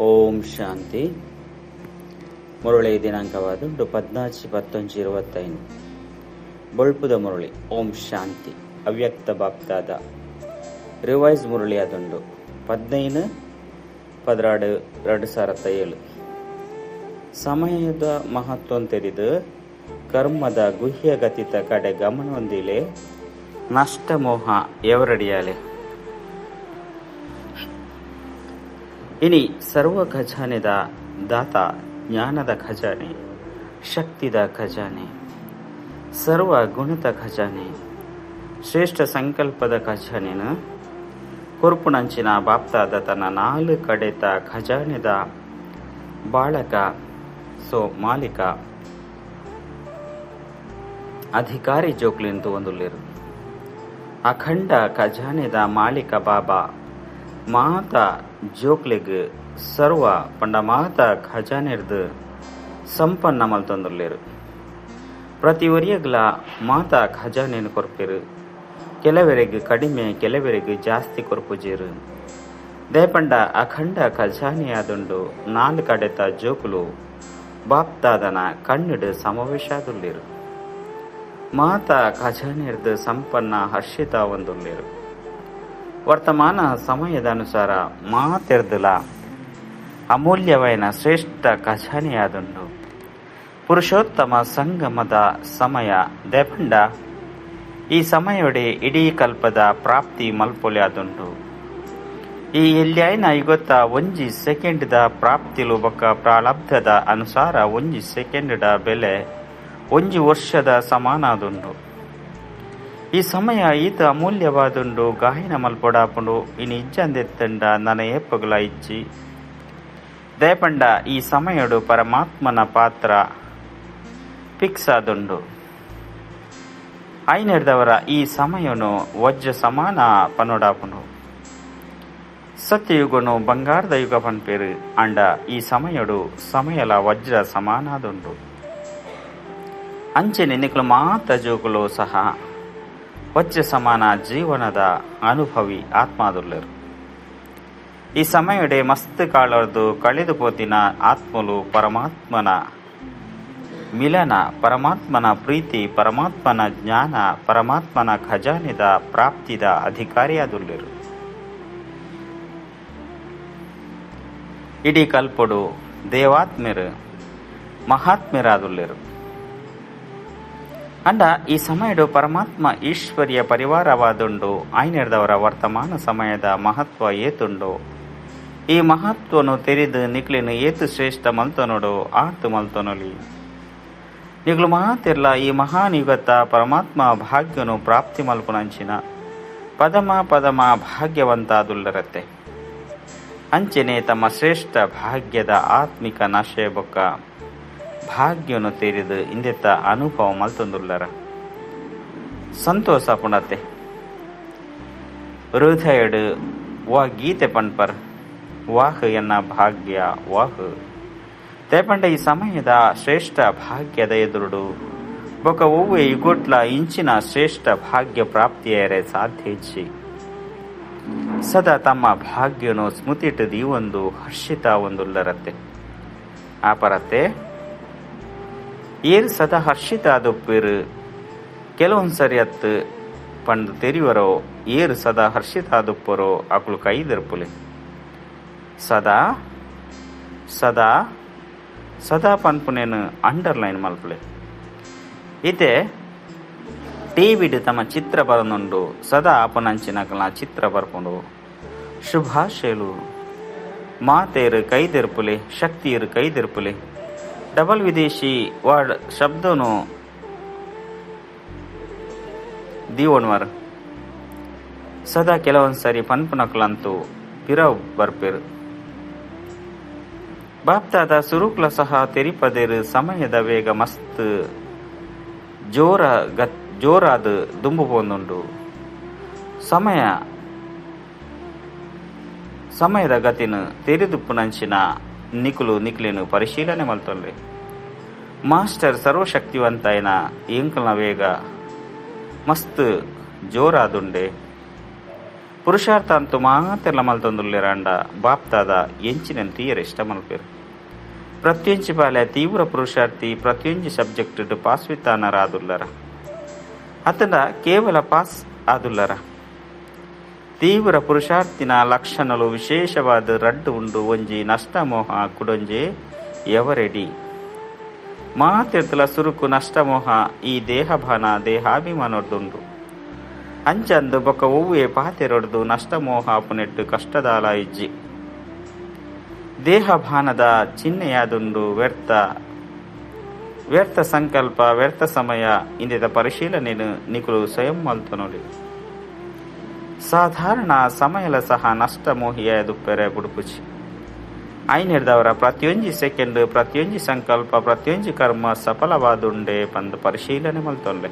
ಓಂ ಶಾಂತಿ. Murali ದಿನಾಂಕವಾದುಂಟು ಪದ್ನಾಚಿ ಪತ್ತೊಂಜಿ ಇರುವತ್ತೈದು ಬೊಳ್ಪುದ Murali, Om Shanti. Avyakt BapDada. Revise Murli ಅದುಂಡು ಪದ್ನೈದು, ಪದ್ರಾಡು, ಎರಡು ಸಾವಿರದ ಏಳು. ಸಮಯದ ಮಹತ್ವ ತೆರೆದು ಕರ್ಮದ ಗುಹ್ಯ ಗತಿತ ಕಡೆ ಗಮನ ಹೊಂದಿಲೆ ನಷ್ಟ ಮೋಹ ಎವರಡಿಯಾಲೆ? ಇನಿ ಸರ್ವ ಖಜಾನೆದ ದಾತ ಜ್ಞಾನದ ಖಜಾನೆ, ಶಕ್ತಿದ ಖಜಾನೆ, ಸರ್ವ ಗುಣದ ಖಜಾನೆ, ಶ್ರೇಷ್ಠ ಸಂಕಲ್ಪದ ಖಜಾನೆನ? ಕುರ್ಪುನಂಚಿನ ಬಾಪ್ತಾದ ತನ್ನ ನಾಲ್ಕು ಕಡೆತ ಖಜಾನೆದ ಬಾಳಕ ಸೊ ಮಾಲೀಕ. ಅಧಿಕಾರಿ ಜೋಕ್ಲಿಂತು ಒಂದುಲ್ಲಿರು. ಅಖಂಡ ಖಜಾನೆದ ಮಾಲೀಕ ಬಾಬಾ ಮಾತ ಜೋಕ್ಲೆಗ್ ಸರ್ವ ಪಂಡ ಮಾತ ಖಜಾನೆರ್ದು ಸಂಪನ್ನ ಮಲ್ತೊಂದುಲ್ಲೆರ್ ಪ್ರತಿ ಒರಿಯಗ್ಲ ಮಾತ ಖಜಾನೆಯನ್ನು ಕೊರ್ಪಿರು. ಕೆಲವೆರೆಗ್ ಕಡಿಮೆ, ಕೆಲವರಿಗೆ ಜಾಸ್ತಿ ಕೊರ್ಪುಜೀರು. ದಯಪಂಡ ಅಖಂಡ ಖಜಾನೆಯಾದುಂಡು ನಾಲ್ಕು ಕಡೆತ ಜೋಕುಲು ಬಾಪ್ತಾದನ ಕಣ್ಣಿಡು ಸಮಾವೇಶಾದುಲ್ಲೇರು. ಮಾತ ಖಜಾನೆರ್ದು ಸಂಪನ್ನ ಹರ್ಷಿತ ಒಂದುಲ್ಲೇರು. ವರ್ತಮಾನ ಸಮಯದ ಅನುಸಾರ ಮಾತೆರ್ದುಲ. ಅಮೂಲ್ಯವೈನ ಶ್ರೇಷ್ಠ ಖಜಾನೆಯಾದುಂಡು ಪುರುಷೋತ್ತಮ ಸಂಗಮದ ಸಮಯ ದೇಪಂಡ ಈ ಸಮಯೊಡೆ ಇಡೀ ಕಲ್ಪದ ಪ್ರಾಪ್ತಿ ಮಲ್ಪೊಲ್ಯಾದುಂಡು ಈ ಎಲ್ಯಾಯ್ನ ಇಗೊತ್ತ ಒಂಜಿ ಸೆಕೆಂಡ್ದ ಪ್ರಾಪ್ತಿಲು ಬೊಕ್ಕ ಪ್ರಾಲಬ್ಧದ ಅನುಸಾರ ಒಂಜಿ ಸೆಕೆಂಡ್ದ ಬೆಲೆ ಒಂಜಿ ವರ್ಷದ ಸಮಾನಾದುಂಡು ಈ ಸಮಯ ಈತ ಅಮೂಲ್ಯವಾದುಂಡು ಗಾಯನ ಮಲ್ಪೊಡಾಪುಂಡು, ಇನಿ ಇಜ್ಜಂದೆತ್ತಂಡ ನನ ಏಪಗುಲ ಇಜ್ಜಿ ದಯಪಂಡ, ಈ ಸಮಯಡು ಪರಮಾತ್ಮನ ಪಾತ್ರ ಫಿಕ್ಸ್ ಆದುಂಡು ಐನೆಡ್ದವರ ಈ ಸಮಯನು ವಜ್ರ ಸಮಾನ ಪನೋಡಾಪುಂಡು. ಸತ್ಯಯುಗನು ಬಂಗಾರದ ಯುಗ ಪನ್ಪೇರು ಅಂಡ ಈ ಸಮಯಡು ಸಮಯಲ ವಜ್ರ ಸಮಾನಾದುಂಡು. ಅಂಚೆ ನಿನ್ನಿಕಲು ಮಾತ ಜೋಗುಲು ಸಹ ವಜ್ರ ಸಮಾನ ಜೀವನದ ಅನುಭವಿ ಆತ್ಮಾದುಲ್ಲರು ಈ ಸಮಯಡೆ ಮಸ್ತ್ ಕಾಳರ್ದು ಕಳೆದು ಪೋತಿನ ಆತ್ಮಲು ಪರಮಾತ್ಮನ ಮಿಲನ, ಪರಮಾತ್ಮನ ಪ್ರೀತಿ, ಪರಮಾತ್ಮನ ಜ್ಞಾನ, ಪರಮಾತ್ಮನ ಖಜಾನೆದ ಪ್ರಾಪ್ತಿದ ಅಧಿಕಾರಿಯಾದುಲ್ಲರು ಇಡೀ ಕಲ್ಪಡು ದೇವಾತ್ಮರು ಮಹಾತ್ಮ್ಯರಾದುಲ್ಲರು ಅಂಡ ಈ ಸಮಯಡು ಪರಮಾತ್ಮ ಈಶ್ವರಿಯ ಪರಿವಾರವಾದುಂಡು ಆಯ್ನೆರ್ದವರ ವರ್ತಮಾನ ಸಮಯದ ಮಹತ್ವ ಏತುಂಡು. ಈ ಮಹತ್ವನು ತೆರೆದು ನಿಕ್ಲಿನ ಏತು ಶ್ರೇಷ್ಠ ಮಲ್ತನುಡು ಆತು ಮಲ್ತನೊಲಿ. ನಿಗ್ಲು ಮಾತಿರ್ಲ ಈ ಮಹಾನ್ ಯುಗತ ಪರಮಾತ್ಮ ಭಾಗ್ಯನು ಪ್ರಾಪ್ತಿ ಮಲ್ಪುನಂಚಿನ. ಪದಮ ಪದಮ ಭಾಗ್ಯವಂತಾದುಲ್ಲರತ್ತೆ. ಅಂಚೆನೆ ತಮ್ಮ ಶ್ರೇಷ್ಠ ಭಾಗ್ಯದ ಆತ್ಮಿಕ ನಶೆ ಬೊಕ್ಕ. ಭಾಗ್ಯನು ತೆರೆದು ಇಂದೆತ್ತ ಅನುಭವ ಮಲ್ತೊಂದುಲ್ಲರ ಸಂತೋಷ ಪುಣತೆ ಹೃದಯಡು ವಾ ಗೀತೆ ಪಣ್ಪರ್, ವಾಹ್ ಎನ್ನ ಭಾಗ್ಯ ವಾಹ್. ತೇಪಂಡ ಈ ಸಮಯದ ಶ್ರೇಷ್ಠ ಭಾಗ್ಯದ ಎದುರುಡು. ಬೊಕ ಒವ್ವೆ ಇಗೊಟ್ಲ ಇಂಚಿನ ಶ್ರೇಷ್ಠ ಭಾಗ್ಯ ಪ್ರಾಪ್ತಿಯರೆ ಸಾಧ್ಯ ಇಚ್ಚಿ ಸದಾ ತಮ್ಮ ಭಾಗ್ಯನು ಸ್ಮೃತಿ ಈ ಒಂದು ಹರ್ಷಿತ ಒಂದುಲ್ಲರತ್ತೆ ಆಪರತ್ತೆ ಏರ್ ಸದಾ ಹರ್ಷಿತ ಆದೊಪ್ಪಿರು ಕೆಲವೊಂದು ಸರಿ ಅತ್ತು ಪಂಡ್ ತೆರಿವರೋ, ಏರು ಸದಾ ಹರ್ಷಿತ ಆದೊಪ್ಪರೋ ಅಕುಲು ಕೈದಿರ್ಪುಲೆ ಸದಾ ಸದಾ ಸದಾ ಪನ್ಪುನೇನು ಅಂಡರ್ಲೈನ್ ಮಲ್ಪುಲೆ. ಇತೆ ಟಿವಿಡ್ ತಮ್ಮ ಚಿತ್ರ ಬರನುಂಡು, ಸದಾ ಆಪನಂಚಿನಕಲ ಚಿತ್ರ ಬರ್ಪುಂಡು. ಶುಭಾಶಯಲು, ಮಾತೇರು ಕೈದೆರ್ಪುಲೆ ಶಕ್ತಿಯರು ಕೈದಿರ್ಪುಲೆ ಡಬಲ್ ವಿದೇಶಿ ವರ್ಡ್ ಶಬ್ದನು ದೀವೋಣ್ವರ್. ಸದಾ ಕೆಲವೊಂದು ಸರಿ ಪನ್ಪುನಕ್ಲಂತೂ ಪಿರವ್ ಬರ್ಪಿರ್. ಬಾಪ್ತಾದ ಸುರುಕ್ಲ ಸಹ ತೆರಿಪದೇರು ಸಮಯದ ವೇಗ ಮಸ್ತ್ ಜೋರ ಗತ್ ಜೋರಾದ ದುಂಬು ಪೋಂದುಂಡು ಸಮಯ ಸಮಯದ ಗತಿನ ತೆರೆದುಪ್ಪುನಂಚಿನ ನಿಕುಲು ನಿಕ್ಲಿನು ಪರಿಶೀಲನೆ ಮಲ್ತೊಲ್ಲೆ ಮಾಸ್ಟರ್ ಸರ್ವಶಕ್ತಿವಂತೈನ ಎಂಕಲ್ನ ವೇಗ ಮಸ್ತ್ ಜೋರಾದುಂಡೆ ಪುರುಷಾರ್ಥ ಅಂತೂ ಮಾತೆಲ್ಲ ಮಲ್ತೊಂದುಲ್ಲೆರಂಡ ಬಾಪ್ತಾದ ಎಂಚಿನ ತೀಯರ ಇಷ್ಟ ಮಲ್ಪೇರು ಪ್ರತ್ಯೊಂಜಿ ಬಾಲೆ ತೀವ್ರ ಪುರುಷಾರ್ಥಿ ಪ್ರತಿಯೊಂಜಿ ಸಬ್ಜೆಕ್ಟ್ ಪಾಸ್ ವಿತ್ತಾನರ ಆದುಲ್ಲರ ಅತನ ಕೇವಲ ಪಾಸ್ ಆದುಲ್ಲರ ತೀವ್ರ ಪುರುಷಾರ್ಥಿನ ಲಕ್ಷಣಲು ವಿಶೇಷವಾದ ರಡ್ಡು ಉಂಡು ಒಂಜಿ ನಷ್ಟಮೋಹ ಕುಡೊಂಜಿ ಎವರೆಡಿ. ಮಾತೆರ್ತಲ ಸುರುಕು ನಷ್ಟಮೋಹ ಈ ದೇಹಭಾನ ದೇಹಾಭಿಮಾನೊಡ್ದುಂಡು ಅಂಚಂದು ಬೊಕ ಒವ್ವೇ ಪಾತೆರೊಡ್ದು ನಷ್ಟಮೋಹ ಪುನೆಟ್ಟು ಕಷ್ಟದಾಲ ಇಜ್ಜಿ. ದೇಹಭಾನದ ಚಿಹ್ನೆಯಾದುಂಡು ವ್ಯರ್ಥ. ವ್ಯರ್ಥ ಸಂಕಲ್ಪ, ವ್ಯರ್ಥ ಸಮಯ ಇಂದಿದ ಪರಿಶೀಲನೆನು ನಿಕುಲು ಸ್ವಯಂ ಮಲ್ತನೊಲಿ. ಸಾಧಾರಣ ಸಮಯಲ ಸಹ ನಷ್ಟ ಮೋಹಿಯ ದುಪ್ಪೆರೆ ಬುಡುಪುಚಿ ಐನಿಡ್ದವರ ಪ್ರತಿಯೊಂಜಿ ಸೆಕೆಂಡ್, ಪ್ರತಿಯೊಂಜಿ ಸಂಕಲ್ಪ, ಪ್ರತಿಯೊಂಜಿ ಕರ್ಮ ಸಫಲವಾದುಂಡೆ ಪಂದು ಪರಿಶೀಲನೆ ಮಲ್ತೊಲ್ಲೆ.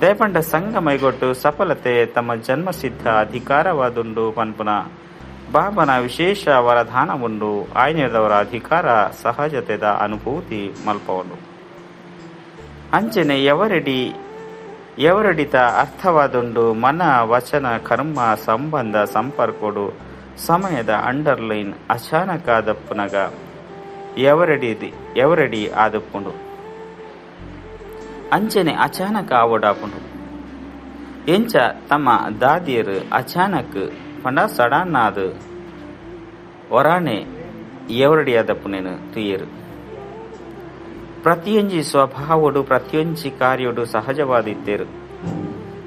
ದಯಪಂಡ ಸಂಗಮೈಗೊಟ್ಟು ಸಫಲತೆ ತಮ್ಮ ಜನ್ಮಸಿದ್ಧ ಅಧಿಕಾರವಾದುಂಡು ಪನ್ಪುನ. ಬಾಬನ ವಿಶೇಷ ವರದಾನ ಉಂಡು ಆಯ್ನೆದವರ ಅಧಿಕಾರ ಸಹಜತೆದ ಅನುಭೂತಿ ಮಲ್ಪವನು ಅಂಚನೆ ಎವರೆಡಿ ಎವರಡಿತ ಅರ್ಥವಾದೊಂದು ಮನ ವಚನ ಕರ್ಮ ಸಂಬಂಧ ಸಂಪರ್ಕೊಡು ಸಮಯದ ಅಂಡರ್ಲೈನ್ ಅಚಾನಕ ಆದಪ್ಪುನಗ ಎವರಡಿ ಎವರಡಿ ಆದಪ್ಪುಂಡು ಅಂಚನೆ ಅಚಾನಕ ಆವಡಾಪುಂಡು ಎಂಚ ತಮ್ಮ ದಾದಿಯರು ಅಚಾನಕ್ ಪಂಡ ಸಡನ್ನಾದ ಹೊರಾಣೆ ಎವರಡಿ ಆದಪ್ಪುನೇನು ತುಯ್ಯರು ಪ್ರತಿಯೊಂಜಿ ಸ್ವಭಾವಡು, ಪ್ರತಿಯೊಂಜಿ ಕಾರ್ಯಡು ಸಹಜವಾದಿತ್ತೇರು.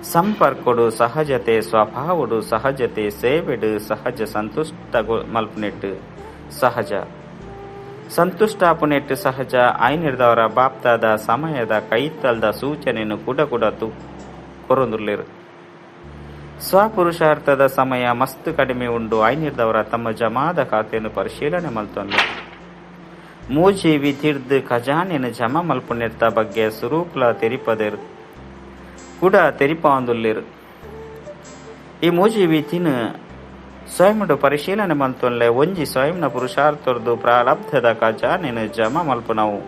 ಸಂಪರ್ಕಡು, ಸಹಜತೆ, ಸ್ವಭಾವಡು, ಸಹಜತೆ, ಸೇವೆಡು, ಸಹಜ ಸಂತುಷ್ಟ ಮಲ್ಪನೆಟ್ಟು, ಸಹಜ. ಸಂತುಷ್ಟಾಪುನೆಟ್ಟು ಸಹಜ, ಐನಿರ್ದವರ ಬಾಪ್ತಾದ ಸಮಯದ ಕೈತಲ್ದ ಸೂಚನೆಯನ್ನು ಕೂಡ ಕೂಡ ತು ಕೊರೊಂದುರ್ಲಿರು. ಸ್ವಪುರುಷಾರ್ಥದ ಸಮಯ ಮಸ್ತು ಕಡಿಮೆ ಉಂಡು, ಐನಿರ್ದವರ ತಮ್ಮ ಜಮಾದ ಖಾತೆಯನ್ನು ಪರಿಶೀಲನೆ ಮಲ್ತೊಂದು ಮೂಜಿ ವಿಧಿರ್ದ ಖಜಾನೆನ ಜಮ ಮಲ್ಪುನಿರ್ತ ಬಗ್ಗೆ ಸುರೂಪ್ಲ ತೆರಿಪದೆರ್. ಕೂಡ ತೆರಿಪಾಂದುಲ್ಲಿರು ಈ ಮೂಜಿ ವಿಧಿನ ಸ್ವಯಂಡು ಪರಿಶೀಲನೆ ಮಂತುಲ್ಲೆ ಒಂಜಿ ಸ್ವಯಂನ ಪುರುಷಾರ್ಥರ್ದು ಪ್ರಾರಬ್ಧದ ಖಜಾನೆನ ಜಮ ಮಲ್ಪುನವು.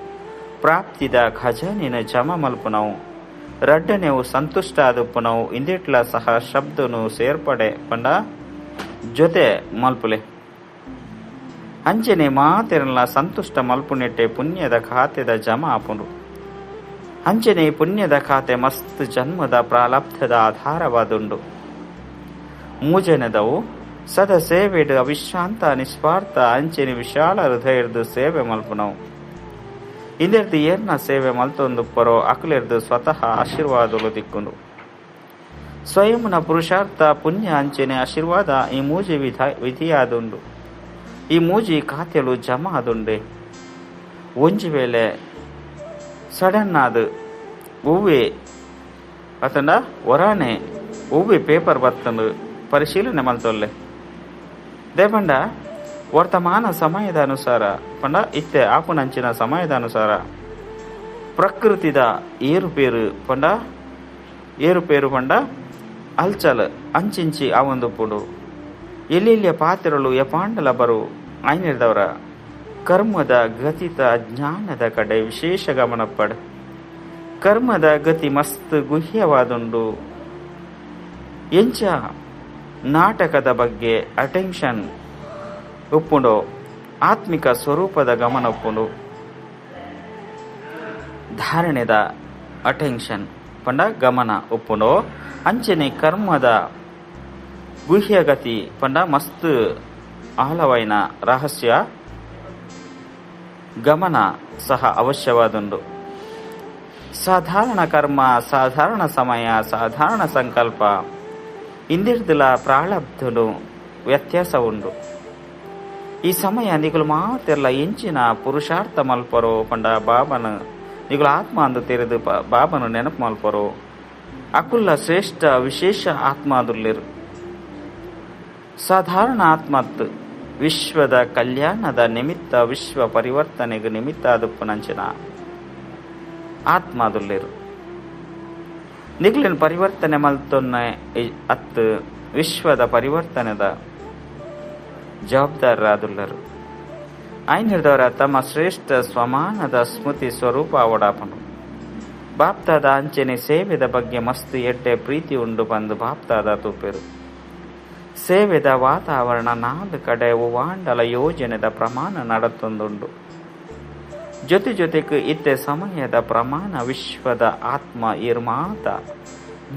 ಪ್ರಾಪ್ತಿದ ಖಜಾನೆನ ಜಮ ಮಲ್ಪುನವು. ರಡ್ಡನೆವು ಸಂತುಷ್ಟ ಆದುಪ್ಪುನವು ಇಂದಿಟ್ಲ ಸಹ ಶಬ್ದನು ಸೇರ್ಪಡೆ ಪಂಡ ಜೊತೆ ಮಲ್ಪುಲೆ. ಅಂಚನೆ ಮಾತೆರಲ್ಲ ಸಂತುಷ್ಟ ಮಲ್ಪುನೆಟ್ಟೆ ಪುಣ್ಯದ ಖಾತೆದ ಜಮ ಆಪುಂಡು ಅಂಜನೆ ಪುಣ್ಯದ ಖಾತೆ ಮಸ್ತ್ ಜನ್ಮದ ಪ್ರಾಲಬ್ಧದ ಆಧಾರವಾದುಂಡು. ಮೂಜನದವು ಸದ ಸೇವೆಡು ಅವಿಶ್ರಾಂತ ನಿಸ್ವಾರ್ಥ ಅಂಚನೆ ವಿಶಾಲ ಹೃದಯರ್ದು ಸೇವೆ ಮಲ್ಪುನವು. ಇಂದೆರ್ದು ಏರ್ನ ಸೇವೆ ಮಲ್ತೊಂದುಪ್ಪರೋ ಅಕ್ಲೆರ್ದು ಸ್ವತಃ ಆಶೀರ್ವಾದಲು ದಿಕ್ಕುಂಡು. ಸ್ವಯಂನ ಪುರುಷಾರ್ಥ ಪುಣ್ಯ ಅಂಚನೆ ಆಶೀರ್ವಾದ ಈ ಮೂಜೆ ವಿಧ ವಿಧಿಯಾದುಂಡು. ಈ ಮೂಜಿ ಖಾತೆಲು ಜಮ ಆದುಂಡೆ. ಒಂಜಿ ವೇಳೆ ಸಡನ್ ಆದ ಹೂವೆ ಅತಂಡ ಒರಾಣೆ ಹೂವೆ ಪೇಪರ್ ಬರ್ತಂದು ಪರಿಶೀಲನೆ ಮಲ್ತೊಲ್ಲೆ. ದೇಪಂಡ ವರ್ತಮಾನ ಸಮಯದ ಅನುಸಾರ ಪಂಡ ಇತ್ತೆ ಆಪುನಂಚಿನ ಸಮಯದ ಅನುಸಾರ ಪ್ರಕೃತಿದ ಏರುಪೇರು, ಪಂಡ ಏರುಪೇರು ಪಂಡ ಅಲ್ಚಲ್ ಅಂಚಿಂಚಿ ಆವೊಂದು ಪುಡು. ಎಲ್ಲೆಲ್ಲಿಯ ಪಾತ್ರಗಳು ಯಪಾಂಡಲ ಬರು? ಐನಿರ್ದವರ ಕರ್ಮದ ಗತಿತ ಜ್ಞಾನದ ಕಡೆ ವಿಶೇಷ ಗಮನ ಪಡ್. ಕರ್ಮದ ಗತಿ ಮಸ್ತ್ ಗುಹ್ಯವಾದುಂಡು. ಎಂಚ ನಾಟಕದ ಬಗ್ಗೆ ಅಟೆನ್ಷನ್ ಉಪ್ಪುಂಡು ಆತ್ಮಿಕ ಸ್ವರೂಪದ ಗಮನ ಉಪ್ಪುಂಡು ಧಾರಣೆದ ಅಟೆನ್ಷನ್ ಪಂಡ ಗಮನ ಉಪ್ಪುಂಡು ಅಂಚನೆ ಕರ್ಮದ ಗುಹ್ಯಗತಿ ಪಂಡ ಮಸ್ತ್ ಆಳವೈನ ರಹಸ್ಯ ಗಮನ ಸಹ ಅವಶ್ಯವಾದುಂಡು. ಸಾಧಾರಣ ಕರ್ಮ, ಸಾಧಾರಣ ಸಮಯ, ಸಾಧಾರಣ ಸಂಕಲ್ಪ, ಇಂದಿರ್ದಿಲ ಪ್ರಾಳಬ್ಧನು ವ್ಯತ್ಯಾಸ ಉಂಡು ಈ ಸಮಯ ನಿಗುಲು ಮಾತೆಲ್ಲ ಎಂಚಿನ ಪುರುಷಾರ್ಥ ಮಲ್ಪರೋ ಪಂಡ ಬಾಬನ, ನಿಗುಲು ಆತ್ಮ ಅಂದು ತೆರೆದು ಬಾಬನು ನೆನಪು ಮಲ್ಪರೋ. ಅಕುಲ್ಲ ಶ್ರೇಷ್ಠ ವಿಶೇಷ ಆತ್ಮ ಅದುಲ್ಲಿರು. ಸಾಧಾರಣ ಆತ್ಮತ್ ವಿಶ್ವದ ಕಲ್ಯಾಣದ ನಿಮಿತ್ತ ವಿಶ್ವ ಪರಿವರ್ತನೆಗೆ ನಿಮಿತ್ತ ಅದುಪ್ಪನಂಚಿನ ಆತ್ಮ ಅದುಲ್ಲಿರು ನಿಗ್ಲಿನ ಪರಿವರ್ತನೆ ಮಲ್ತೊನ್ನ ಅತ್ ವಿಶ್ವದ ಪರಿವರ್ತನೆದ ಜವಾಬ್ದಾರರಾದುಲ್ಲರು ಐನಿರ್ದವರ ತಮ್ಮ ಶ್ರೇಷ್ಠ ಸ್ವಮಾನದ ಸ್ಮೃತಿ ಸ್ವರೂಪ ಓಡಾಪನು. ಬಾಪ್ತಾದ ಅಂಚನೆ ಸೇವೆದ ಬಗ್ಗೆ ಮಸ್ತ್ ಎಡ್ಡೆ ಪ್ರೀತಿ ಉಂಡು ಬಂದು ಬಾಪ್ತಾದ ತೂಪೆರು. ಸೇವೆದ ವಾತಾವರಣ ನಾಲ್ಕು ಕಡೆ ವಾಂಡಲ ಯೋಜನೆದ ಪ್ರಮಾಣ ನಡತೊಂದುಂಡು ಜೊತೆ ಜೊತೆಗೆ ಇತ್ತೆ ಸಮಯದ ಪ್ರಮಾಣ ವಿಶ್ವದ ಆತ್ಮ ಇರ್ಮಾತ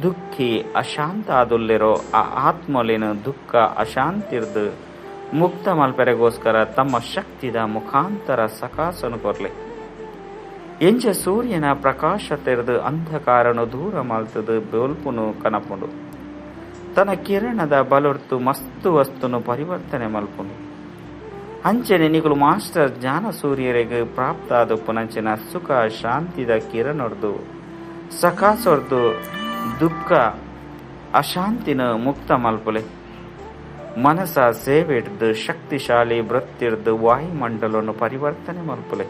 ದುಃಖಿ ಅಶಾಂತ ಆದುಲ್ಲಿರೋ ಆ ಆತ್ಮಲಿನ ದುಃಖ ಅಶಾಂತಿರ್ದು. ಮುಕ್ತ ಮಲ್ಪೆರೆಗೋಸ್ಕರ ತಮ್ಮ ಶಕ್ತಿದ ಮುಖಾಂತರ ಸಕಾಸನು ಕೊರ್ಲಿ. ಎಂಜ ಸೂರ್ಯನ ಪ್ರಕಾಶ ತೆರೆದು ಅಂಧಕಾರನು ದೂರ ಮಲ್ತದು ಬೆಲ್ಪುನು ಕನಪುಂಡು. ತನ್ನ ಕಿರಣದ ಬಲೊರ್ತು ಮಸ್ತು ವಸ್ತುನು ಪರಿವರ್ತನೆ ಮಲ್ಪುನು. ಅಂಚನೆ ನಿಗುಲು ಮಾಸ್ಟರ್ ಜ್ಞಾನ ಸೂರ್ಯರಿಗೆ ಪ್ರಾಪ್ತ ಆದ ಪುನಂಚಿನ ಸುಖ ಶಾಂತಿದ ಕಿರಣೊರ್ದು. ಸಕಾಸೊರ್ದು ದುಃಖ ಅಶಾಂತಿನ ಮುಕ್ತ ಮಲ್ಪುಲೆ. ಮನಸ ಸೇವೆಡ್ದು ಶಕ್ತಿಶಾಲಿ ವೃತ್ತಿರ್ದು ವಾಯುಮಂಡಲವನ್ನು ಪರಿವರ್ತನೆ ಮಲ್ಪುಲೆ.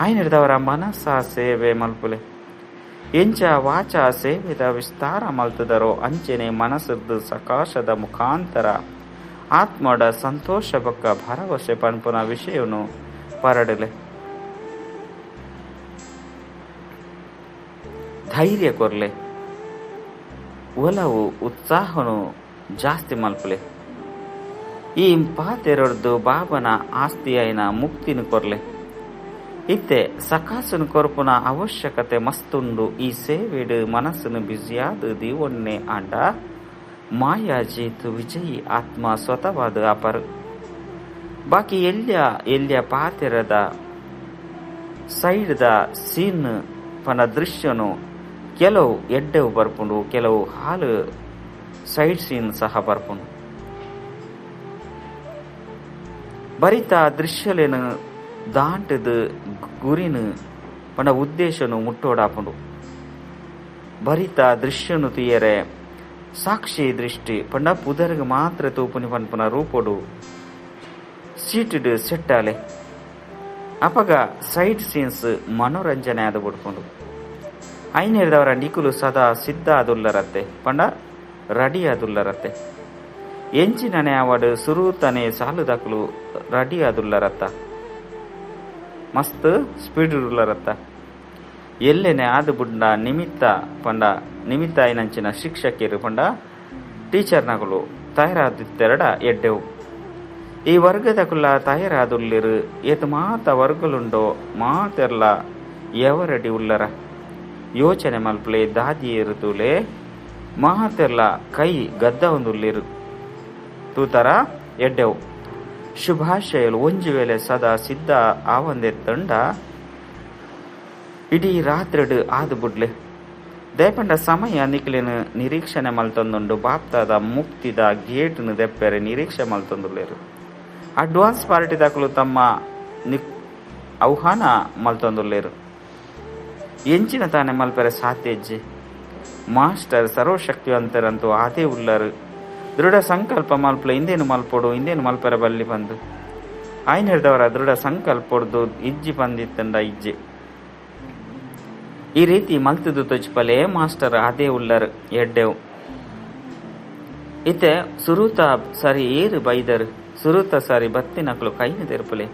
ಆಯ್ನಿಡ್ದವರ ಮನಸ ಸೇವೆ ಮಲ್ಪುಲೆ. ಎಂಚ ವಾಚ ಸೇವೆದ ವಿಸ್ತಾರ ಮಲ್ತದರೋ ಅಂಚನೆ ಮನಸ್ಸದ್ದು ಸಕಾಶದ ಮುಖಾಂತರ. ಆತ್ಮಡ ಸಂತೋಷ ಬಕ್ಕ ಭರವಸೆ ಪನ್ಪುನ ವಿಷಯವನ್ನು ಪರಡಲೆ. ಧೈರ್ಯ ಕೊರ್ಲೆ. ಒಲವು ಉತ್ಸಾಹನು ಜಾಸ್ತಿ ಮಲ್ಪಲೆ. ಈ ಪಾತೆರಡ್ದು ಬಾಬನ ಆಸ್ತಿಯೈನ ಮುಕ್ತಿನ ಕೊರ್ಲೆ. ಇತ್ತೆ ಸಕಾಸನ ಕೊರಪುನ ಅವಶ್ಯಕತೆ ಮಸ್ತುಂಡು, ಈ ಸೇವೆಡ್ ಮನಸ್ಸನ್ನು ಬಿಸಿಯಾದ ದೀವೊನ್ನೆ ಆಂಡ. ಮಾಯಾ ಜೇತು ವಿಜಯಿ ಆತ್ಮ ಸ್ವತವಾದ ಅಪರ್. ಬಾಕಿ ಎಲ್ಯ ಎಲ್ಯ ಪಾತೆರದ ಸೈಡ್ದ ಸೀನ್ ಪನ ದೃಶ್ಯನು ಕೆಲವು ಎಡ್ಡೆವು ಬರ್ಪುಂಡು, ಕೆಲವು ಹಾಲು ಸೈಡ್ ಸೀನ್ ಸಹ ಬರ್ಪುಂಡು. ಬರಿತ ದೃಶ್ಯಲೇನು ದಾಂಟದ ಗುರಿನು ಪಂಡ ಉದ್ದೇಶನು ಮುಟ್ಟೋಡಾಪುಂಡು. ಭರಿತ ದೃಶ್ಯನು ತೀಯರೆ, ಸಾಕ್ಷಿ ದೃಷ್ಟಿ ಪಂಡ ಪುದರ್ಗ ಮಾತ್ರ ತೂಪುನಿ ಪನ್ಪುನ ರೂಪೊಡು. ಸೀಟಡ್ ಸೆಟ್ಟಾಲೆ. ಅಪಗ ಸೈಟ್ ಸೀನ್ಸ್ ಮನೋರಂಜನೆ ಆದ ಬಿಡ್ಕೊಂಡು ಐನೇರಿದವರ ನಿಕುಲು ಸದಾ ಸಿದ್ಧ ಅದುಲ್ಲರತ್ತೆ ಪಂಡ ರಡಿ ಅದುಲ್ಲರತ್ತೆ ಎಂಚಿನನೆ ಅವಡು ಸುರೂತನೆ ಸಾಲುದಕಲು ರಡಿ ಆದುಲ್ಲರತ್ತ ಮಸ್ತ್ ಸ್ಪೀಡ್ ರೂಲರತ್ತ ಎಲ್ಲೆನೆ ಆದ ಬುಡ್ಡ ನಿಮಿತ್ತ ಪಂಡ, ನಿಮಿತ್ತ ಐನಂಚಿನ ಶಿಕ್ಷಕಿರು ಪಂಡ, ಟೀಚರ್ನಗಳು ತಯಾರಾದಿತ್ತೆರಡ ಎಡ್ಡೆವು. ಈ ವರ್ಗದಕುಲ್ಲ ತಯಾರಾದುಲ್ಲಿರು ಎತ್ ಮಾತ ವರ್ಗಲುಂಡೋ, ಮಾತೆರ್ಲ ಎವರಡಿ ಉಲ್ಲರ. ಯೋಚನೆ ಮಲ್ಪಲೆ ದಾದಿ ಇರುತ್ತೂಲೆ ಮಾತೆರ್ಲ ಕೈ ಗದ್ದ ಒಂದುಲ್ಲಿರು ತೂತರ ಎಡ್ಡೆವು. ಶುಭಾಶಯಲು ಒಂಜಿ ವೇಳೆ ಸದಾ ಸಿದ್ಧ ಆವಂದೆ ತಂಡ. ಇಡೀ ರಾತ್ರಿಡು ಆದು ಬುಡ್ಲೆ. ದೇಪಂಡ ಸಮಯ ನಿಕ್ಲಿನ ನಿರೀಕ್ಷಣೆ ಮಲ್ತೊಂದುಂಡು ಬಾಪ್ತಾದ ಮುಕ್ತಿದ ಗೇಟ್ನು ದೆಪ್ಪೆರೆ ನಿರೀಕ್ಷೆ ಮಲ್ತೊಂದುಲ್ಲೇರು. ಅಡ್ವಾನ್ಸ್ ಪಾರ್ಟಿ ದಾಖಲು ತಮ್ಮ ನಿ ಆಹ್ವಾನ ಮಲ್ತೊಂದುಲ್ಲೇರು. ಎಂಚಿನ ತಾನೆ ಮಲ್ಪೆರೆ ಸಾತ್ಯಜ್ಜೆ. ಮಾಸ್ಟರ್ ಸರ್ವಶಕ್ತಿವಂತರಂತೂ ಆದೇ ಉಳ್ಳರು. ದೃಢ ಸಂಕಲ್ಪ ಮಲ್ಪಲ ಇಂದೇನು ಮಲ್ಪೊಡು ಇಂದೇನು ಮಲ್ಪರ ಬಲ್ಲಿ ಬಂದು. ಆಯ್ನ ಹಿಡ್ದವರ ದೃಢ ಸಂಕಲ್ಪೊಡ್ದು ಇಜ್ಜಿ ಬಂದಿತ್ತಂಡ ಇಜ್ಜೆ. ಈ ರೀತಿ ಮಲ್ತದು ತೊಜ್ಪಲೆ ಮಾಸ್ಟರ್ ಆದೇ ಉಲ್ಲರ್ ಎಡ್ಡೆವು. ಇತ್ತೆ ಸುರೂತ ಸರಿ ಏರು ಬೈದರ್, ಸುರೂತ ಸರಿ ಬತ್ತಿನಕ್ಲು ಕೈನ ತೆರ್ಪುಲೆ,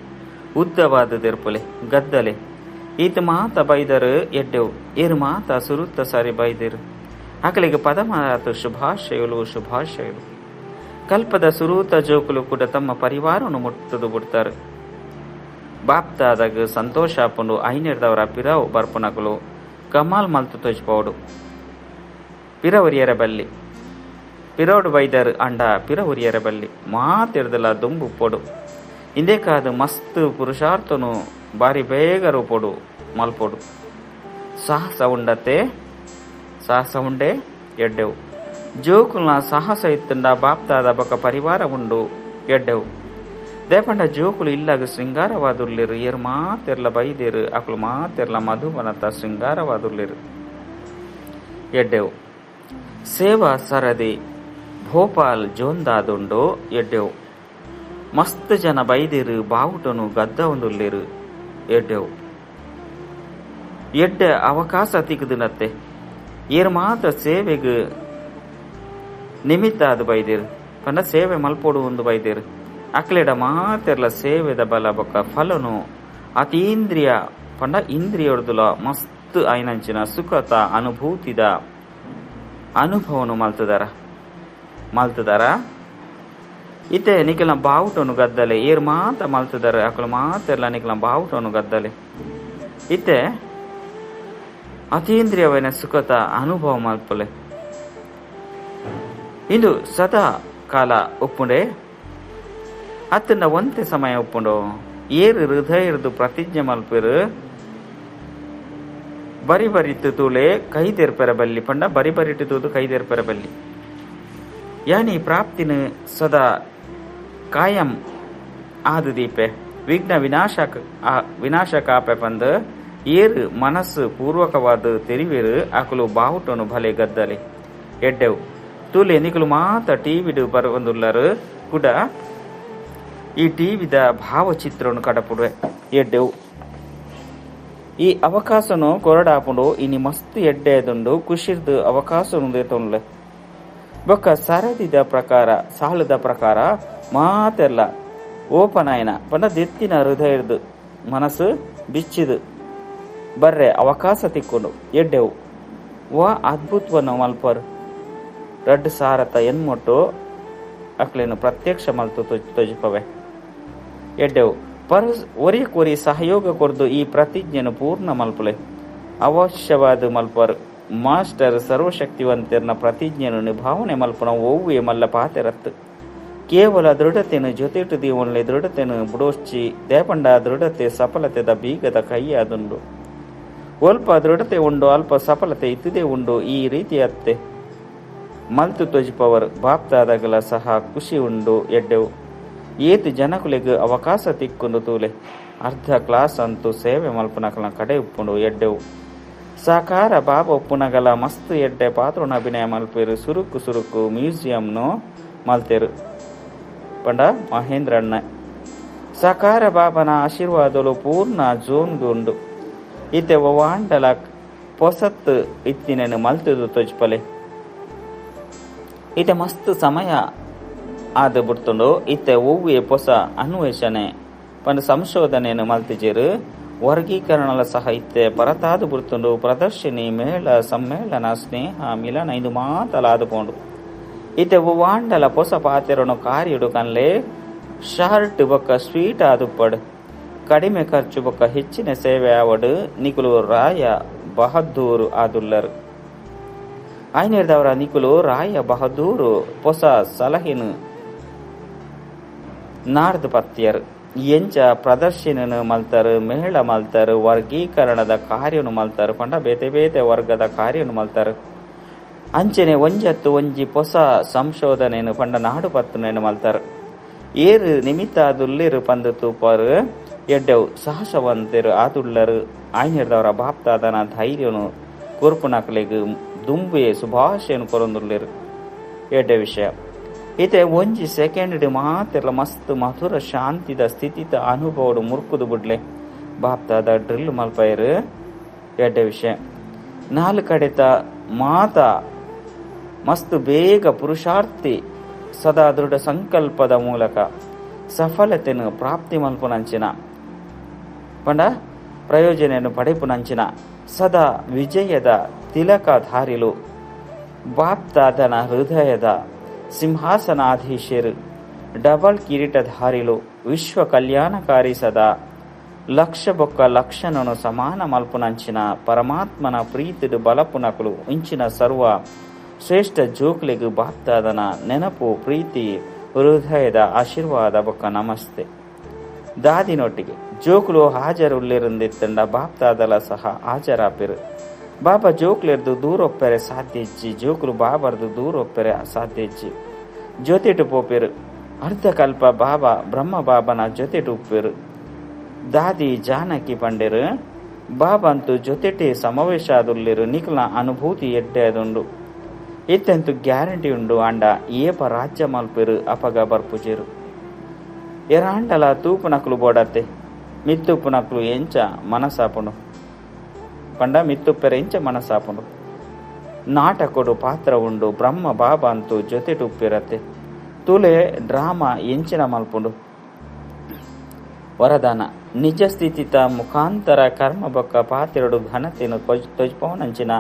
ಉದ್ದವಾದ ತೆರ್ಪುಲೆ, ಗದ್ದಲೆ. ಈತ ಮಾತ ಬೈದರು ಎಡ್ಡೆವು, ಏರು ಮಾತ ಸುರುತ್ತ ಸರಿ ಬೈದರು. ಆಕಳಿಗೆ ಪದ ಮಾತು ಶುಭಾಶಯಗಳು ಕಲ್ಪದ ಸುರೂತ ಜೋಕುಲು ಕೂಡ ತಮ್ಮ ಪರಿವಾರವನ್ನು ಮುಟ್ಟದು ಬಿಡ್ತಾರೆ. ಬಾಪ್ತಾದಾಗ ಸಂತೋಷ ಹಾಕೊಂಡು ಐನಿರ್ದವರ ಪಿರಾವ್ ಬರ್ಪುನಕಲು ಕಮಾಲ್ ಮಲ್ತು ತೋಜ್ಪೋಡು. ಪಿರವರಿಯರ ಬಲ್ಲಿ. ಪಿರೋಡು ಬೈದರ್ ಅಂಡ ಪಿರ ಉರಿಯರ ಬಲ್ಲಿ. ಮಾತಿರ್ದಲ ದುಂಬು ಪೊಡು. ಇಂದೇ ಕಾದು ಮಸ್ತ್ ಪುರುಷಾರ್ಥನು ಬಾರಿ ಬೇಗ ರೂಪೊಡು ಮಲ್ಪೊಡು. ಸಾಹಸ ಉಂಡತೆ, ಸಾಹಸ ಉಂಡೆ ಎಡ್ಡೆವು. ಜೋಕುಲ್ನ ಸಾಹಸ ಇತ್ತಂಡ ಬಾಪ್ತಾದ ಬಕ ಪರಿವಾರ ಉಂಡು, ಎಡ್ಡೆವು. ದೇಪಂಡ ಜೋಕುಲು ಇಲ್ಲಾಗ ಶೃಂಗಾರವಾದುರ್ಲಿರು, ಏರು ಮಾತೆರ್ಲ ಬೈದೇರು, ಅಕುಲು ಮಾತೆರ್ಲ ಮಧುವನತ ಶೃಂಗಾರವಾದುರ್ಲಿರು. ಎಡ್ಡೆವು. ಸೇವಾ ಸರದಿ, ಭೋಪಾಲ್ ಜೋಂದಾದುಂಡು, ಎಡ್ಡೆವು. ಮಸ್ತ್ ಜನ ಬೈದಿರು, ಬಾವುಟನು ಗದ್ದ ಒಂದುಲ್ಲೇರು ಎಡ್ಡೆವು. ಎಡ್ಡೆ ಅವಕಾಶ ತಿಕ್ಕದಿನತ್ತೆ ಏರ್ ಮಾತ್ರ ಸೇವೆಗೆ ನಿಮಿತ್ತ ಅದು ಬೈದಿರು. ಪಂಡ ಸೇವೆ ಮಲ್ಪೋಡು ಒಂದು ಬೈದಿರು. ಅಕ್ಲೆಡ ಮಾತೆರ್ಲ ಸೇವೆದ ಬಲ ಬೊಕ್ಕ ಫಲನು. ಅತೀಂದ್ರಿಯ ಪಂಡ ಇಂದ್ರಿಯೊಡ್ದುಲ ಮಸ್ತ್ ಐನಂಚಿನ ಸುಖತ ಅನುಭೂತಿದ ಅನುಭವನು ಮಲ್ತದಾರ. ಮಲ್ತದಾರ? ಇತ್ತೆ ನಿಖಿಲ ಬಾವುಟನು ಗದ್ದಲೆ. ಏರ್ ಮಾತ ಮಲ್ತದಾರ. ಅಕಲು ಮಾತೆರ್ಲ ನಿಖಿಲ ಬಾವುಟನು ಗದ್ದಲೆ. ಇತ್ತೆ ಅತೀಂದ್ರಿಯವೇನ ಸುಖತ ಅನುಭವ ಮಲ್ಪಲೆ. ಇಂದು ಸದಾ ಕಾಲ ಒಪ್ಪುಂಡೆ. ಅತ್ತನ ಒಂತೆ ಸಮಯ ಒಪ್ಪುಂಡು. ಏರು ಹೃದಯರ್ದು ಪ್ರತಿಜ್ಞೆ ಮಲ್ಪರು. ಬರಿ ಬರಿತು ತೂಲೆ ಕೈ ಬಲ್ಲಿ ಪಂಡ, ಬರಿ ಬರಿಟ್ಟು ತೂದು ಕೈ ಬಲ್ಲಿ ಯಾನಿ ಪ್ರಾಪ್ತಿನ ಸದಾ ಕಾಯಂ ಆದು ದೀಪೆ ವಿಘ್ನ ವಿನಾಶ ವಿನಾಶ ಕಾಪೆ ಪಂದ ಏರು ಮನಸ್ಸು ಪೂರ್ವಕವಾದ ತೆರಿವೇರು ಆಕಲು ಬಾವುಟನು ಭಲೆ ಗದ್ದಲೆ. ಎಡ್ಡೆವು. ತೂಲೆ ಮಾತ್ರ ಮಾತ ವಿ ಬರುವಂದುಲ್ಲರು ಕೂಡ ಈ ಟಿವಿದ ಭಾವಚಿತ್ರವನ್ನು ಕಡಪುಡುವೆ. ಎಡ್ಡೆವು. ಈ ಅವಕಾಶನು ಕೊರಡಾಪುಂಡು, ಇನಿ ಮಸ್ತ್ ಎಡ್ಡೆದುಂಡು ಖುಷಿರ್ದು ಅವಕಾಶ ದೇತೊನ್ಲೆ ಬೊಕ್ಕ ಸರದಿದ ಪ್ರಕಾರ, ಸಾಲದ ಪ್ರಕಾರ ಮಾತೆಲ್ಲ ಓಪನ್ ಆಯ್ನ ಪಂಡ ದೆತ್ತಿನ ಹೃದಯರ್ದು ಮನಸ್ಸು ಬಿಚ್ಚಿದು. ಬರ್ರೆ ಅವಕಾಶ ತಿಕ್ಕೊಂಡು, ಎಡ್ಡೆವು. ವ ಅದ್ಭುತವನ್ನು ಮಲ್ಪರ್. ರಡ್ ಸಾರತ ಎನ್ಮೊಟ್ಟು ಅಕ್ಲೇನು ಪ್ರತ್ಯಕ್ಷ ಮಲ್ತು ತೊಜ್, ತೊಜಿಪವೆ. ಎಡ್ಡೆವು ಪರಸ್ ಒರಿ ಕೊರಿ ಸಹಯೋಗ ಕೊರ್ದು ಈ ಪ್ರತಿಜ್ಞೆನು ಪೂರ್ಣ ಮಲ್ಪುಲೆ. ಅವಶ್ಯವಾದ ಮಲ್ಪರ್ ಮಾಸ್ಟರ್ ಸರ್ವಶಕ್ತಿವಂತರ್ನ ಪ್ರತಿಜ್ಞೆನು ನಿಭಾವನೆ ಮಲ್ಪನ ಒವ್ವೇ ಮಲ್ಲ ಪಾತೆರತ್ತು ಕೇವಲ ದೃಢತೆನು ಜೊತೆಟು ದೀವನಲ್ಲಿ ದೃಢತೆನು ಬುಡೋಚಿ ದೇಪಂಡ ದೃಢತೆ ಸಫಲತೆದ ಬೀಗದ ಕೈಯಾದುಂಡು. ಅಲ್ಪ ದೃಢತೆ ಉಂಡು, ಅಲ್ಪ ಸಫಲತೆ ಇತ್ತಿದೆ ಉಂಡು, ಈ ರೀತಿಯತ್ತೆ. ಮಲ್ತು ತೊಜಿಪವರ್, ಬಾಪ್ತಾದಗಲ ಸಹ ಖುಷಿ ಉಂಡು ಎಡ್ಡೆವು. ಏತು ಜನಕುಲೆಗ್ ಅವಕಾಶ ತಿಕ್ಕುಂದು ತೂಲೆ. ಅರ್ಧ ಕ್ಲಾಸ್ ಅಂತೂ ಸೇವೆ ಮಲ್ಪನಕಲ ಕಡೆ ಉಪ್ಪುಂಡು ಎಡ್ಡೆವು. ಸಾಕಾರ ಬಾಬ ಉಪ್ಪುನಗಲ ಮಸ್ತ್ ಎಡ್ಡೆ ಪಾತ್ರೋಣ ಅಭಿನಯ ಮಲ್ಪೇರು ಸುರುಕು ಸುರುಕು ಮ್ಯೂಸಿಯಂನು ಮಲ್ತೇರು. ಪಂಡ ಮಹೇಂದ್ರ ಅಣ್ಣ ಸಾಕಾರ ಬಾಬನ ಆಶೀರ್ವಾದಲು ಪೂರ್ಣ ಜೋನ್ಗು ಉಂಡು. ಇತ್ತೆ ವಾಂಡಲ ಪೊಸತ್ ಇತ್ತಿನ ಮಲ್ತದು ತೊಜ್ಪಲೆ. ಇತ್ತೆ ಮಸ್ತ್ ಸಮಯ ಆದ ಬಿಡ್ತುಂಡು. ಇತ್ತೆ ಒವ್ವೆ ಪೊಸ ಅನ್ವೇಷಣೆ, ಪಂಡ ಸಂಶೋಧನೆಯನ್ನು ಮಲ್ತಿಜೇರು. ವರ್ಗೀಕರಣಲ ಸಹ ಇತ್ತೆ ಪರತಾದು ಬಿಡ್ತುಂಡು. ಪ್ರದರ್ಶಿನಿ, ಮೇಳ, ಸಮ್ಮೇಳನ, ಸ್ನೇಹ, ಮಿಲನ ಇದು ಮಾತಲಾದುಕೊಂಡು ಇತ್ತೆ ವಾಂಡಲ ಪೊಸ ಪಾತೆರನು ಕಾರ್ಯುಡು ಕನ್ಲೆ ಶರ್ಟ್ ಬೊಕ್ಕ ಸ್ವೀಟ್ ಆದುಪ್ಪಡು ಕಡಿಮೆ ಖರ್ಚು ಬೊಕ್ಕ ಹೆಚ್ಚಿನ ಸೇವೆ ಆವಡು. ನಿಕುಲು ರಾಯ, ಬಹದ್ದೂರು ಆದುಲ್ಲರು. ಐನೇರ್ದವರ ನಿಕುಲು ರಾಯ ಬಹದ್ದೂರು ಪೊಸ ಸಲಹೆನ. ನಾರ್ದ್ ಪತ್ಯರ್ ಎಂಚ ಪ್ರದರ್ಶನ ಮಲ್ತರು, ಮೇಳ ಮಲ್ತರು, ವರ್ಗೀಕರಣದ ಕಾರ್ಯನು ಮಲ್ತರು ಪಂಡ ಬೇತೆ ಬೇತೆ ವರ್ಗದ ಕಾರ್ಯನು ಮಲ್ತರು. ಅಂಚನೆ ಒಂಜತ್ತು ಒಂಜಿ ಹೊಸ ಸಂಶೋಧನೆಯನ್ನು ಪಂಡ ನಾಡು ಪತ್ತನೇನು ಮಲ್ತರು. ಏರು ನಿಮಿತ್ತ ಅದುಲ್ಲಿರು ಪಂದು ತೂಪರು, ಎಡ್ಡೆವು ಸಾಹಸವಂತರು ಆದುಳ್ಳರು. ಆಯ್ನಿರ್ದವರ ಬಾಪ್ತಾದನ ಧೈರ್ಯನು ಕೂರ್ಪುನಕಲಿಗೆ ದುಂಬೆ ಸುಭಾಷೆಯನ್ನು ಕೊರೊಂದುಳ್ಳರು ಎಡ್ಡೆ ವಿಷಯ. ಇತೆ ಒಂಜಿ ಸೆಕೆಂಡ್ ಮಾತೆರ್ಲ ಮಸ್ತ್ ಮಧುರ ಶಾಂತಿದ ಸ್ಥಿತಿತ ಅನುಭವಡು ಮುರ್ಕುದು ಬಿಡ್ಲೆ. ಬಾಪ್ತಾದ ಡ್ರಿಲ್ ಮಲ್ಪೈರು. ಎಡ್ಡೆ ವಿಷಯ. ನಾಲ್ಕು ಕಡೆತ ಮಾತ ಮಸ್ತ್ ಬೇಗ ಪುರುಷಾರ್ಥಿ ಸದಾ ದೃಢ ಸಂಕಲ್ಪದ ಮೂಲಕ ಸಫಲತೆಯನ್ನು ಪ್ರಾಪ್ತಿ ಮಲ್ಪನಂಚಿನ. ಪಂಡ ಪ್ರಯೋಜನೆಯನ್ನು ಪಡೆಪುನಂಚಿನ ಸದಾ ವಿಜಯದ ತಿಲಕಧಾರಿಲು, ಬಾಪ್ತಾದನ ಹೃದಯದ ಸಿಂಹಾಸನಾಧೀಶರು, ಡಬಲ್ ಕಿರೀಟಧಾರಿಲು ವಿಶ್ವ ಕಲ್ಯಾಣಕಾರಿ ಸದಾ ಲಕ್ಷಣನು ಸಮಾನ ಮಲ್ಪುನಂಚಿನ ಪರಮಾತ್ಮನ ಪ್ರೀತಿಡು ಬಲಪುನಕಲು ಇಂಚಿನ ಸರ್ವ ಶ್ರೇಷ್ಠ ಜೋಕ್ಲಿಗು ಬಾಪ್ತಾದನ ನೆನಪು ಪ್ರೀತಿ ಹೃದಯದ ಆಶೀರ್ವಾದ ಬೊಕ್ಕ ನಮಸ್ತೆ. ದಾದಿನೊಟ್ಟಿಗೆ. ಜೋಕುಲು ಹಾಜರುಲ್ಲಿರಂದಿತ್ತಂಡ ಬಾಪ್ತಾದಲ ಸಹ ಹಾಜರಾಪಿರು. ಬಾಬಾ ಜೋಕ್ಲೆರ್ದು ದೂರೊಪ್ಪೆರೆ ಸಾಧ್ಯಜ್ಜಿ, ಜೋಕುಲು ಬಾಬರ್ದು ದೂರೊಪ್ಪೆರೆ ಅಸಾಧ್ಯಜ್ಜಿ. ಜೊತೆಟು ಪೋಪೆರು. ಅರ್ಧಕಲ್ಪ ಬಾಬಾ ಬ್ರಹ್ಮ ಬಾಬನ ಜೊತೆಟು ಉಪ್ಪೆರು. ದಾದಿ ಜಾನಕಿ ಪಂಡೆರು. ಬಾಬಂತು ಜೊತೆಟೆ ಸಮಾವೇಶ ಆದುಲ್ಲಿರು ನಿಖಲ ಅನುಭೂತಿ ಎಡ್ಡೆ ಅದುಂಡು ಇತ್ತಂತು ಗ್ಯಾರಂಟಿ ಉಂಡು ಅಂಡ ಏಪ ರಾಜ್ಯ ಮಲ್ಪೆರು ಅಪಗ ಬರ್ಪುಜೆರು ಎರಾಂಡಲ ತೂಪುನಕಲು ಬೋಡತ್ತೆ. ಮಿತ್ತುಪ್ಪುನಕಲು ಎಂಚ ಮನಸ್ಸಾಪುಂಡು ಪಂಡ ಮಿತ್ತುಪ್ಪೆರ ಎಂಚ ಮನಸಾಪುಂಡು. ನಾಟಕಡು ಪಾತ್ರ ಉಂಡು, ಬ್ರಹ್ಮ ಬಾಬಾ ಅಂತೂ ಜೊತೆಟುಪ್ಪಿರತ್ತೆ. ತುಲೆ ಡ್ರಾಮಾ ಎಂಚಿನ ಮಲ್ಪುಂಡು. ವರದಾನ, ನಿಜ ಸ್ಥಿತಿತ ಮುಖಾಂತರ ಕರ್ಮ ಬೊಕ್ಕ ಪಾತ್ರಡು ಘನತೆಯನ್ನು ತೊಜ್ಪವನಂಚಿನ.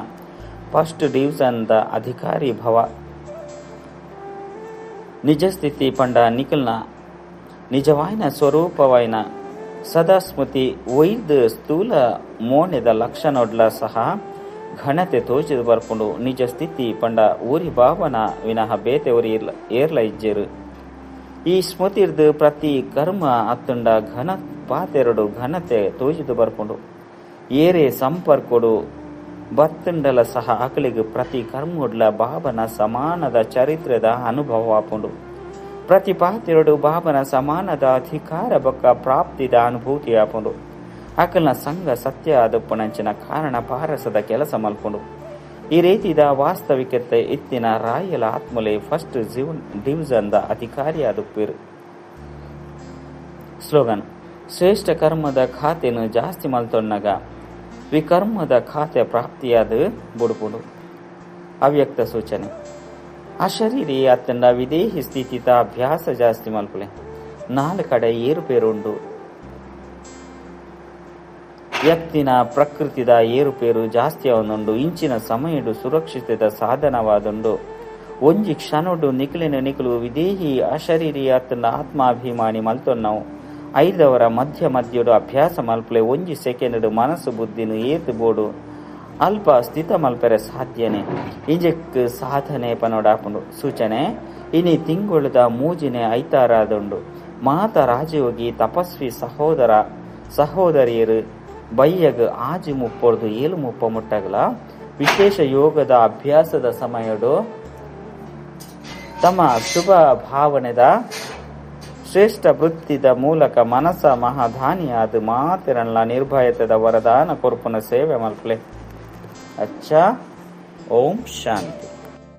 ಫಸ್ಟ್ ದ ಅಧಿಕಾರಿ ಭವ. ನಿಜ ಸ್ಥಿತಿ ಪಂಡ ನಿಖಿಲ್ನ, ನಿಜವಾಯಿನ ಸ್ವರೂಪವಾಯಿನ ಸದಾ ಸ್ಮೃತಿ ಒಯ್ದು ಸ್ಥೂಲ ಮೋನೆದ ಲಕ್ಷಣೊಡ್ಲ ಸಹ ಘನತೆ ತೋಚಿದು ಬರ್ಪುಂಡು. ನಿಜ ಸ್ಥಿತಿ ಪಂಡ ಊರಿ ಭಾವನ ವಿನಃ ಬೇತೆ ಊರಿ ಏರ್ಲ ಇಜ್ಜೆರು. ಈ ಸ್ಮೃತಿರ್ದು ಪ್ರತಿ ಕರ್ಮ ಅತ್ತುಂಡ ಘನ ಪಾತೆರಡು ಘನತೆ ತೋಜಿದು ಬರ್ಪುಂಡು. ಏರೆ ಸಂಪರ್ಕೊಡು. ಬತ್ತುಂಡಲ ಸಹ ಅಕಲಿಗೆ ಪ್ರತಿ ಕರ್ಮೊಡ್ಲ ಭಾವನ ಸಮಾನದ ಚರಿತ್ರದ ಅನುಭವ ಆಪುಂಡು. ಪ್ರತಿ ಪಾತೆರಡು ಬಾಬನ ಸಮಾನದ ಅಧಿಕಾರ ಬೊಕ್ಕ ಪ್ರಾಪ್ತಿದ ಅನುಭೂತಿ ಆಪುಂಡು ಅಕಲ್ನ ಸಂಘ ಸತ್ಯ ಆದಪ್ಪುನಂಚಿನ ಕಾರಣ ಪಾರಸದ ಕೆಲಸ ಮಲ್ಪುಂಡು ಈ ರೀತಿದ ವಾಸ್ತವಿಕತೆ ಇತ್ತಿನ ರಾಯಲ ಆತ್ಮಲೆ ಫಸ್ಟ್ ಜಿವನ್ ದ ಅಧಿಕಾರಿ ಆದುಪ್ಪಿರು. ಸ್ಲೋಗನ್, ಶ್ರೇಷ್ಠ ಕರ್ಮದ ಖಾತೆನು ಜಾಸ್ತಿ ಮಲ್ತೊಣ್ಣಗ, ವಿಕರ್ಮದ ಖಾತೆ ಪ್ರಾಪ್ತಿಯಾದ ಬುಡುಪುಡು ಅವ್ಯಕ್ತ ಸೂಚನೆ ಅಶರೀರಿ ಅತ್ತಂಡ ವಿದೇಹಿ ಸ್ಥಿತಿತ ಅಭ್ಯಾಸ ಜಾಸ್ತಿ ಮಲ್ಪುಲೆ ನಾಲ್ಕು ಕಡೆ ಏರುಪೇರುಂಡು ಎತ್ತಿನ ಪ್ರಕೃತಿದ ಏರುಪೇರು ಜಾಸ್ತಿ ಅವನುಂಡು ಇಂಚಿನ ಸಮಯಡು ಸುರಕ್ಷಿತದ ಸಾಧನವಾದುಂಡು. ಒಂಜಿ ಕ್ಷಣಡು ನಿಖಲಿನ ನಿಖಲು ವಿದೇಹಿ ಅಶರೀರಿ ಅತ್ತಂಡ ಆತ್ಮಾಭಿಮಾನಿ ಮಲ್ತೊನ್ನವು. ಐದವರ ಮಧ್ಯ ಮಧ್ಯಡು ಅಭ್ಯಾಸ ಮಲ್ಪಲೆ ಒಂಜಿ ಸೆಕೆಂಡ್ ಮನಸ್ಸು ಬುದ್ಧಿನು ಏತು ಬೋಡು. ಅಲ್ಪ ಸ್ಥಿತ ಮಲ್ಪರೆ ಸಾಧ್ಯನೆ. ಇಂಜೆಕ್ ಸಾಧನೆ ಪನೋಡಾಪುಂಡು. ಸೂಚನೆ, ಇನಿ ತಿಂಗುಳದ ಮೂಜಿನೆ ಐತಾರಾದುಂಡು. ಮಾತ ರಾಜಯೋಗಿ ತಪಸ್ವಿ ಸಹೋದರ, ಸಹೋದರಿಯರು, ಬೈಯಗ ಆಜಿ ಮುಪ್ಪೊರ್ದು ಏಳು ಮುಪ್ಪ ಮುಟ್ಟಗಲ. ವಿಶೇಷ ಯೋಗದ ಅಭ್ಯಾಸದ ಸಮಯಡು ತಮ್ಮ ಶುಭ ಭಾವನೆದ ಶ್ರೇಷ್ಠ ವೃತ್ತಿದ ಮೂಲಕ ಮನಸ ಮಹಾಧಾನಿಯಾದ ಮಾತಿರಲ್ಲ ನಿರ್ಭಯತದ ವರದಾನ ಕೊರ್ಪುನ ಸೇವೆ ಮಲ್ಪಲೆ. ಅಚ್ಚ ಓಂ ಶಾಂತಿ